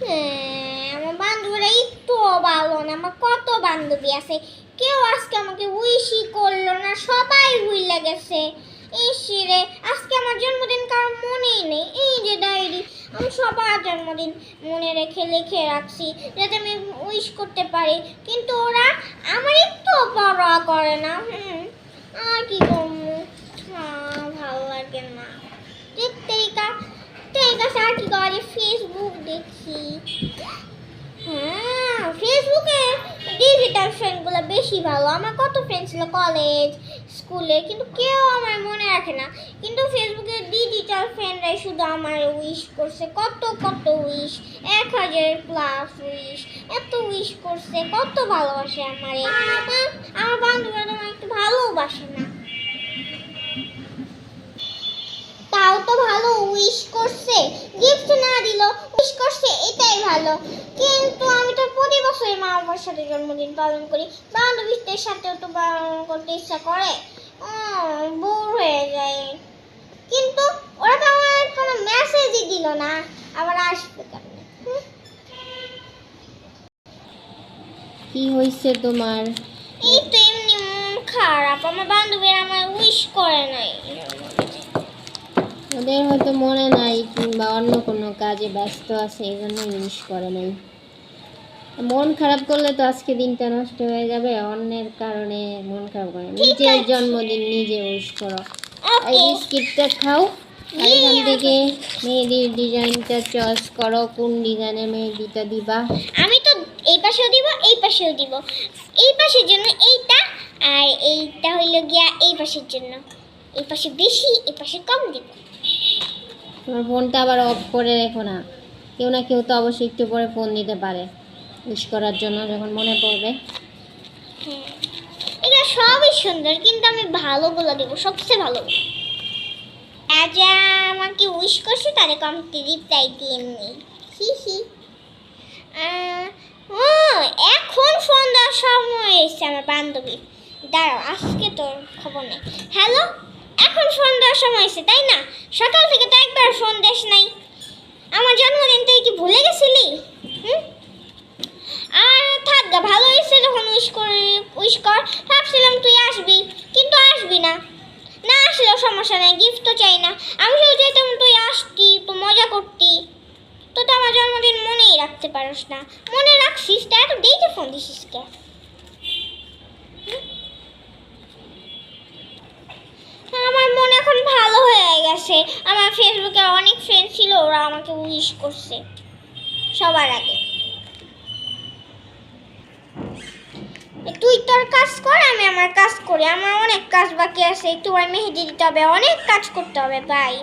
হ্যাঁ, আমার বান্ধবীরা একটু ভালো না আমার কত বান্ধবী আছে? কেউ আজকে আমাকে উইশই করল না সবাই ভুলে গেছে। ইসি রে আজকে আমার জন্মদিন কারণ মনেই নেই। এই যে ডায়েরি আমি সবার জন্মদিন মনে রেখে লিখে রাখছি যাতে আমি উইশ করতে পারি। কিন্তু ওরা আমার একটু পরোয়া করে না হুম আর কি করব হ্যাঁ, ভালো লাগে না তেরিকা তেরিকা স্যার কি করে ফেসবুক দেখি। হ্যাঁ ফেসবুকে ডিজিটাল ফ্রেন্ডগুলো বেশি ভালো। আমার কত ফ্রেন্ড ছিল কলেজ স্কুলে কিন্তু কেউ আমার মনে রাখে না। কিন্তু ফেসবুকে ডিজিটাল ফ্রেন্ডরাই শুধু আমার উইশ করছে। কত কত উইশ এক হাজার প্লাস উইশ এত উইশ করছে। কত ভালোবাসে আমারে। আমার বান্ধবীরা তোমার একটু ভালোবাসে না। তাও তো ভালো উইশ করছে। গিফট না দিল। উইশ করছে এটাই ভালো। কিন্তু আমি তো প্রতি বছরই মা বাবার সাথে জন্মদিন পালন করি। বান্ধবীদের সাথেও তো পালন করতে ইচ্ছা করে। বোর হয়ে যায়। কিন্তু ওরা তো আমার কোনো মেসেজই দিল না। আবার আসবে কেমনে? হুম? কি হয়েছে তোমার? এই তো এমনি মন খারাপ। আমার বান্ধবীরা আমার উইশ করে নাই। ওদের হয়তো মনে নাই কিংবা অন্য কোনো কাজে ব্যস্ত আছে এই জন্য ইউজ করে নাই। মন খারাপ করলে তো আজকে দিনটা নষ্ট হয়ে যাবে অন্যের কারণে মন খারাপ করে নিজের জন্মদিন নিজে উইশ করো। এই বিস্কিটটা খাও আর এখান থেকে মেহেদির ডিজাইনটা চয়েস করো কোন ডিজাইনের মেহেদিটা দিবা। আমি তো এই পাশেও দিব এই পাশেও দিব। এই পাশের জন্য এইটা আর এইটা হইল গিয়া এই পাশের জন্য। এই পাশে বেশি এই পাশে কম দিব। তোমার ফোনটা আবার অফ করে রেখো না। কেউ না কেউ তো অবশ্যই একটু পরে ফোন দিতে পারে উইশ করার জন্য, যখন মনে পড়বে। হ্যাঁ। এটা সবই সুন্দর, কিন্তু আমি ভালোগুলো দিব সবচেয়ে ভালো আজ আমাকে উইশ করছে তাহলে কমতে রিপ্লাই দিয়ে নি হি। হি ও, এখন ফোন দেওয়ার সময় এসছে আমার বান্ধবী। দাঁড়াও, আজকে তোর খবর নেই। হ্যালো এখন ফোন দেওয়ার সময় এসছে, তাই না? সকাল থেকে দিস নাই। আমার জন্মদিন তুই কি ভুলে গেছিলি? হুম? আর থাক গা, ভালো হয়েছে যখন উইশ করে উইশ কর। ভাবছিলাম তুই আসবি, কিন্তু আসবি না। না আসলেও সমস্যা নেই গিফট তো চাই না। আমি শুধু চাইতাম তুই আসতি তো মজা করতি। তো তো আমার জন্মদিন মনেই রাখতে পারিস না। মনে রাখছিস তা এত দেরিতে ফোন দিছিস কে হুম? আমার মন এখন ভালো গেছে আমার ফেসবুকে অনেক ফ্রেন্ড ছিল, ওরা আমাকে উইশ করছে সবার আগে। তুই তোর কাজ কর, আমি আমার কাজ করি। আমার অনেক কাজ বাকি আছে একটু মেহেদি দিতে হবে, অনেক কাজ করতে হবে বাই